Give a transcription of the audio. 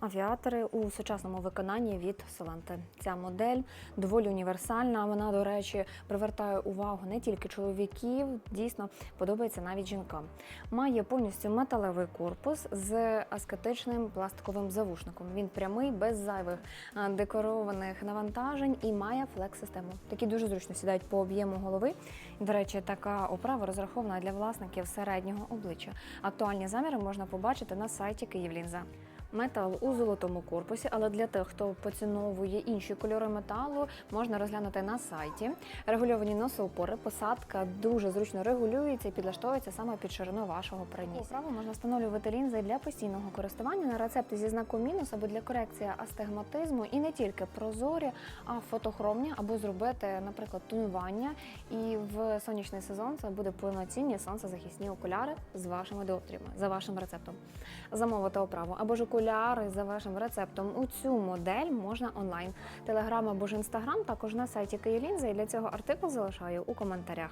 Авіатори у сучасному виконанні від Соланти. Ця модель доволі універсальна. Вона, до речі, привертає увагу не тільки чоловіків, дійсно подобається навіть жінкам. Має повністю металевий корпус з аскетичним пластиковим завушником. Він прямий, без зайвих декорованих навантажень і має флекс-систему. Такі дуже зручно сідають по об'єму голови. До речі, така оправа розрахована для власників середнього обличчя. Актуальні заміри можна побачити на сайті Київлінза. Метал у золотому корпусі, але для тих, хто поціновує інші кольори металу, можна розглянути на сайті. Регульовані носоупори, посадка дуже зручно регулюється і підлаштовується саме під ширину вашого приніс. Право можна встановлювати лінзи для постійного користування на рецепти зі знаком мінус або для корекції астигматизму і не тільки прозорі, а фотохромні, або зробити, наприклад, тонування. І в сонячний сезон це буде повноцінні сонцезахисні окуляри з вашими діоптріями, за вашим рецептом. Замовити оправу або ж окуляри за вашим рецептом у цю модель можна онлайн. Телеграм або ж інстаграм також на сайті Київлінза. І для цього артикул залишаю у коментарях.